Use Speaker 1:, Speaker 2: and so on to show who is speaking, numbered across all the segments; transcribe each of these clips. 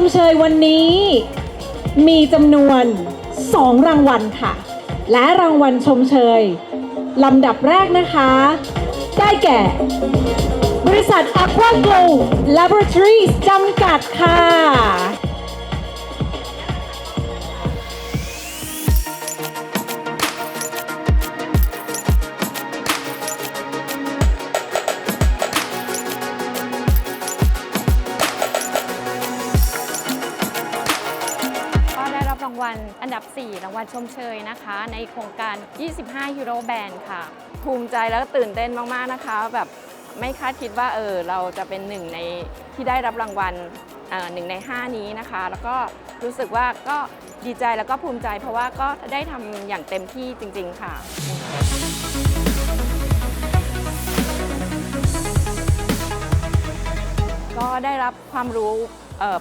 Speaker 1: มเชยวันนี้ มีจำนวน 2 รางวัลค่ะ และรางวัลชมเชยลำดับแรกนะคะ ได้แก่ บริษัท Aqua Glow Laboratories จำกัดค่ะ
Speaker 2: วัลอันดับ 4 รางวัลชมเชยนะคะ ในโครงการ 25 Hero Band ค่ะ ภูมิใจแล้วก็ตื่นเต้นมาก ๆ นะคะ แบบไม่คาดคิดว่าเออเราจะเป็นหนึ่งในที่ได้รับรางวัลหนึ่งใน 5 นี้นะคะ แล้วก็รู้สึกว่าก็ดีใจแล้วก็ภูมิใจ เพราะว่าก็ได้ทำอย่างเต็มที่จริง ๆ ค่ะก็ได้รับความรู้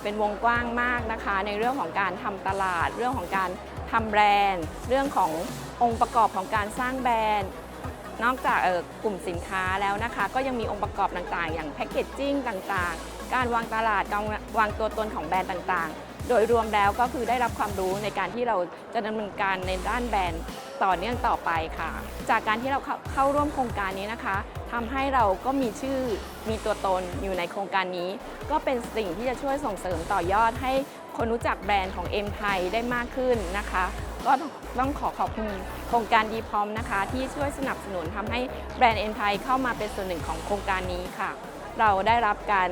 Speaker 2: เป็นวงกว้างมากนะคะ ในเรื่องของการทำตลาด เรื่องของการทำแบรนด์ เรื่องขององค์ประกอบของการสร้างแบรนด์ นอกจากกลุ่มสินค้าแล้วนะคะ ก็ยังมีองค์ประกอบต่างๆ อย่างแพคเกจจิ้งต่างๆ การวางตลาดการวางตัวตนของแบรนด์ต่างๆ โดยรวมแล้วก็คือได้รับความรู้ในการที่เราจะดำเนินการในด้านแบรนด์ ต่อเนื่องต่อไปค่ะ จากการที่เราเข้าขาร่วมโครงการนี้นะคะทำให้เราก็มีชื่อมีตัวตนอยู่ในโครงการนี้ ก็เป็นสิ่งที่จะช่วยส่งเสริมต่อยอดให้คนรู้จักแบรนด์ของเอ็มไทยได้มากขึ้นนะคะ ก็ต้องขอขอบคุณโครงการดีพร้อมนะคะ ที่ช่วยสนับสนุนทำให้แบรนด์เอ็มไทยเข้ามาเป็นส่วนหนึ่งของโครงการนี้ค่ะ เราได้รับการ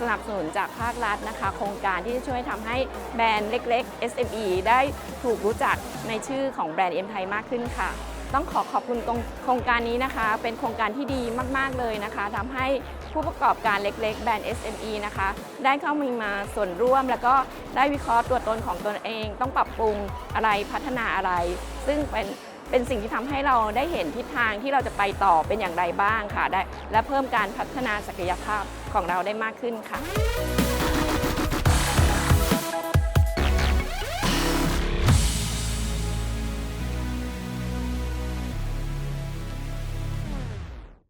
Speaker 2: สนับสนุนจากภาครัฐนะคะ โครงการที่จะช่วยทำให้แบรนด์เล็ก ๆ SME ได้ถูกรู้จักในชื่อของแบรนด์เอ็มไทยมากขึ้นค่ะ ต้องขอขอบคุณโครงการนี้นะคะ เป็นโครงการที่ดีมาก ๆ เลยนะคะทำให้ผู้ประกอบการเล็ก ๆ แบรนด์ SME นะคะ ได้เข้ามามาส่วนร่วม แล้วก็ได้วิเคราะห์ตัวตนของตนเอง ต้องปรับปรุงอะไรพัฒนาอะไร ซึ่งเป็น เป็นสิ่งที่ทำให้เราได้เห็นทิศทางที่เราจะไปต่อเป็นอย่างไรบ้างค่ะได้และเพิ่มการพัฒนาศักยภาพของเราได้มากขึ้นค่ะ